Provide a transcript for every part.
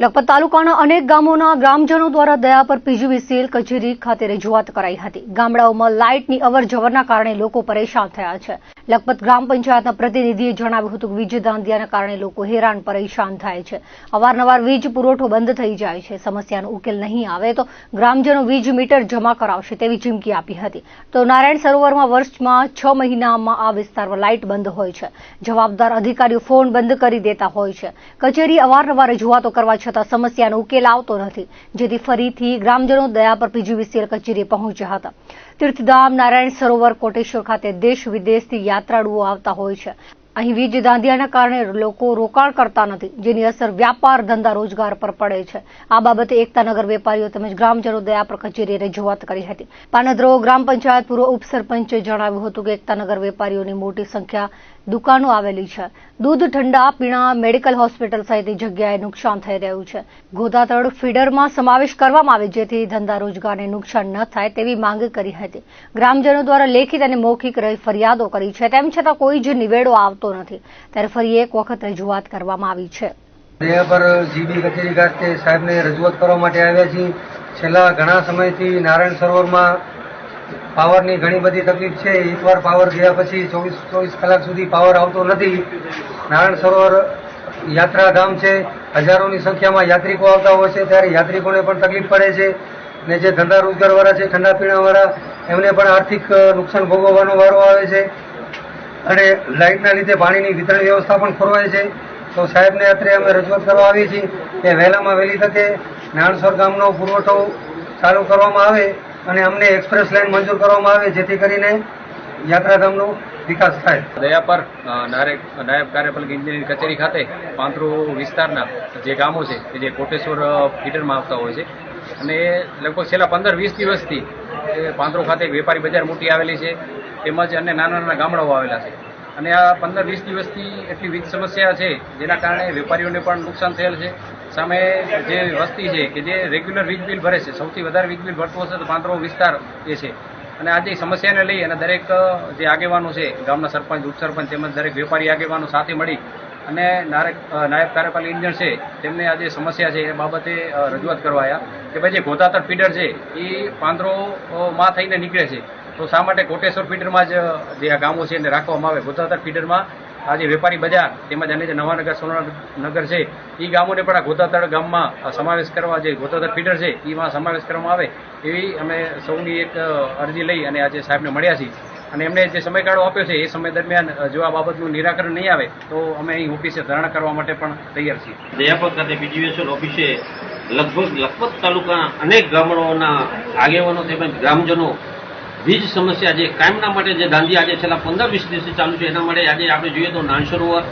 લખપત તાલુકાના અનેક ગામોના ગ્રામજનો દ્વારા દયા પર પીજીવીસીએલ કચેરી ખાતે રજૂઆત કરાઈ હતી. ગામડાઓમાં લાઇટની અવર જવરના કારણે લોકો પરેશાન થયા છે. લખપત ગ્રામ પંચાયતના પ્રતિનિધિએ જણાવ્યું હતું કે વીજ દાંધિયાના કારણે લોકો હેરાન પરેશાન થાય છે. અવારનવાર વીજ પુરવઠો બંધ થઈ જાય છે. સમસ્યાનો ઉકેલ નહીં આવે તો ગ્રામજનો વીજ મીટર જમા કરાવશે તેવી ચીમકી આપી હતી. તો નારાયણ સરોવરમાં વર્ષમાં છ મહિનામાં આ વિસ્તારમાં લાઇટ બંધ હોય છે. જવાબદાર અધિકારીઓ ફોન બંધ કરી દેતા હોય છે. કચેરી અવારનવાર રજૂઆતો કરવા છતાં સમસ્યાનો ઉકેલ આવતો નથી. જેથી ફરીથી ગ્રામજનો દયા પર પીજીવીસીએલ કચેરીએ પહોંચ્યા હતા. તીર્થધામ, નારાયણ સરોવર, કોટેશ્વર ખાતે દેશ વિદેશથી યાત્રાળુઓ આવતા હોય છે. અહીં વીજ દાંધિયાના કારણે લોકો રોકાણ કરતા નથી, જેની અસર વ્યાપાર ધંધા રોજગાર પર પડે છે. આ બાબતે એકતાનગર વેપારીઓ તેમજ ગ્રામજનો દયા પર કચેરીએ રજૂઆત કરી હતી. પાનદ્રો ગ્રામ પંચાયત પૂર્વ ઉપસરપંચે જણાવ્યું હતું કે એકતાનગર વેપારીઓની મોટી સંખ્યા દુકાનો આવેલી છે. દૂધ ઠંડા, પીણા, મેડિકલ હોસ્પિટલ સહિતની જગ્યાએ નુકસાન થઈ રહ્યું છે. ગોદાતળ ફીડરમાં સમાવેશ કરવામાં આવે જેથી ધંધા રોજગારને નુકસાન ન થાય તેવી માંગ કરી હતી. ગ્રામજનો દ્વારા લેખિત અને મૌખિક ફરિયાદો કરી છે. તેમ છતાં કોઈ જ નિવેડો આવતો નથી. ત્યારે ફરી એક વખત રજૂઆત કરવામાં આવી છે. સાહેબને રજૂઆત કરવા માટે આવ્યા છીએ. છેલ્લા ઘણા સમયથી નારાયણ સરોવરમાં પાવરની ઘણી બધી તકલીફ છે. એકવાર પાવર ગયા પછી ચોવીસ ચોવીસ કલાક સુધી પાવર આવતો નથી. નારાયણ સરોવર યાત્રાધામ છે. હજારોની સંખ્યામાં યાત્રિકો આવતા હોય છે. ત્યારે યાત્રિકોને પણ તકલીફ પડે છે. ને જે ધંધા રોજગારવાળા છે ઠંડા પીણાવાળા, એમને પણ આર્થિક નુકસાન ભોગવવાનો વારો આવે છે. અને લાઇટના લીધે પાણીની વિતરણ વ્યવસ્થા પણ ખોરવાય છે. તો સાહેબને અત્રે અમે રજૂઆત કરવા આવીએ છીએ કે વહેલામાં વહેલી તકે નાણસર ગામનો પુરવઠો ચાલુ કરવામાં આવે. અને અમને એક્સપ્રેસ લાઇન મંજૂર કરવામાં આવે જેથી કરીને યાત્રાધામનો વિકાસ થાય. દયા પર નાયબ કાર્યપાલક ઇજનેરની કચેરી ખાતે પાંતરો વિસ્તારના જે ગામો છે, કે જે કોટેશ્વર ફીટરમાં આવતા હોય છે, અને લગભગ છેલ્લા પંદર, વીસ દિવસથી પાંત્રો ખાતે વેપારી બજાર મોટી આવેલી છે, તેમજ અન્ય નાના નાના ગામડાઓ આવેલા છે. અને આ પંદર વીસ દિવસથી એટલી વીજ સમસ્યા છે, જેના કારણે વેપારીઓને પણ નુકસાન થયેલ છે. સામે જે વસ્તી છે, કે જે રેગ્યુલર વીજ બિલ ભરે છે, સૌથી વધારે વીજ બિલ ભરતો હશે તો પાંત્રો વિસ્તાર એ છે. અને આજે સમસ્યાને લઈ અને દરેક જે આગેવાનો છે, ગામના સરપંચ, ઉપસરપંચ તેમજ દરેક વેપારી આગેવાનો સાથે મળી અને નાયબ કાર્યપાલક ઇન્જિનિયર છે, તેમને આ જે સમસ્યા છે એ બાબતે રજૂઆત કરવા આવ્યા કે ભાઈ જે ગોતાતર ફીડર છે એ પાંદરોમાં થઈને નીકળે છે. તો શા માટે કોટેશ્વર ફીડરમાં જ, જે આ ગામો છે એને રાખવામાં આવે? ગોતાતર ફીડરમાં આ જે વેપારી બજાર તેમજ અને જે નવાનગર, સોનાનગર છે એ ગામોને પણ આ ગોતાતળ ગામમાં સમાવેશ કરવા જે ગોતાતળ ફીડર છે એમાં સમાવેશ કરવામાં આવે, એવી અમે સૌની એક અરજી લઈ અને આજે સાહેબને મળ્યા છીએ. અને એમને જે સમયગાળો આપ્યો છે, એ સમય દરમિયાન જો આ બાબતનું નિરાકરણ નહીં આવે, તો અમે અહીં ઓફિસે ધરણા કરવા માટે પણ તૈયાર છીએ. દયાપર ખાતે પીજીવીએસએલ ઓફિસે લગભગ લખપત તાલુકાના અનેક ગામડાઓના આગેવાનો તેમજ ગ્રામજનો વીજ સમસ્યા જે કાયમના માટે જે ગાંધી આજે છેલ્લા પંદર વીસ દિવસથી ચાલુ છે, એના માટે આજે આપણે જોઈએ તો નાનસરોવર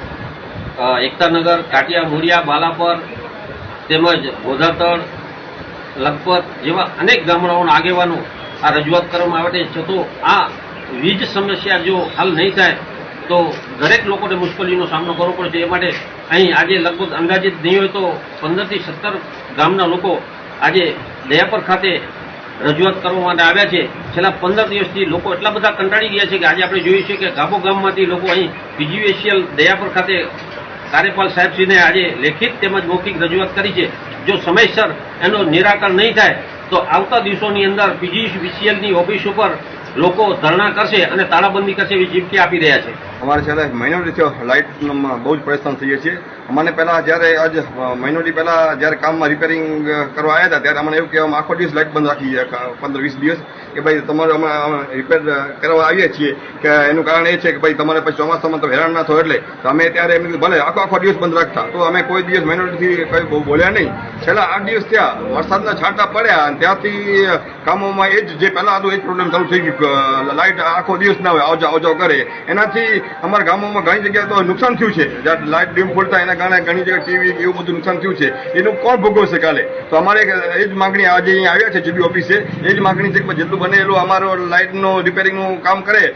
એકતાનગર, કાટિયા, મોરિયા, બાલાપર તેમજ ગોધાતળ લખપત જેવા અનેક ગામડાઓના આગેવાનો આ રજૂઆત કરવામાં આવે છે. છતાં આ વીજ સમસ્યા જો હલ નહીં થાય, તો દરેક લોકોને મુશ્કેલીનો સામનો કરવો પડશે એ માટે અહીં આજે લગભગ અંદાજિત નહીં હોય તો પંદરથી સત્તર ગામના લોકો આજે દયાપર ખાતે રજૂઆત કરવા માટે આવ્યા છે. છેલ્લા પંદર દિવસથી લોકો એટલા બધા કંટાળી ગયા છે કે આજે આપણે જોયું છે કે ગામો ગામમાંથી લોકો અહીં પીજીવીએસીએલ દયાપર ખાતે કાર્યપાલ સાહેબશ્રીને આજે લેખિત તેમજ મૌખિક રજૂઆત કરી છે. જો સમયસર એનો નિરાકરણ નહીં થાય, તો આવતા દિવસોની અંદર પીજીવીસીએલની ઓફિસ ઉપર લોકો ધરણા કરશે અને તાળાબંધી કરશે એવી ચીમકી આપી રહ્યા છે. અમારે છેલ્લા મહિનોથી થયો લાઇટમાં બહુ જ પરેશાન થઈએ છીએ. અમને પહેલા જ્યારે આજ મહિનોથી પહેલા જ્યારે કામમાં રિપેરિંગ કરવા આવ્યા હતા, ત્યારે અમને એવું કહેવામાં આખો દિવસ લાઇટ બંધ રાખી છે પંદર વીસ દિવસ કે ભાઈ તમારે અમે રિપેર કરવા આવીએ છીએ, કે એનું કારણ એ છે કે ભાઈ તમારે પછી ચોમાસામાં તમે હેરાન ના થો એટલે તો અમે ત્યારે એમ ભલે આખો આખો દિવસ બંધ રાખતા, તો અમે કોઈ દિવસ મહિનોથી કંઈ બહુ બોલ્યા નહીં. છેલ્લા આઠ દિવસ ત્યાં વરસાદના છાંટા પડ્યા, અને ત્યાંથી કામોમાં એ જ જે પહેલા હતું, એ જ પ્રોબ્લેમ ચાલુ થઈ ગયું. લાઇટ આખો દિવસ ના હોય, આવજા આવજો કરે. એનાથી અમારા ગામોમાં ઘણી જગ્યાએ તો નુકસાન થયું છે. જ્યારે લાઇટ ડીમ ફૂટતા એના કારણે ઘણી જગ્યાએ ટીવી એવું બધું નુકસાન થયું છે. એનું કોણ ભોગવશે કાલે? તો અમારે એ જ માગણી આજે અહીંયા આવ્યા છે જીબી ઓફિસે એ જ માગણી છે કે જેટલું બને એટલું અમારો લાઇટનું રિપેરિંગનું કામ કરે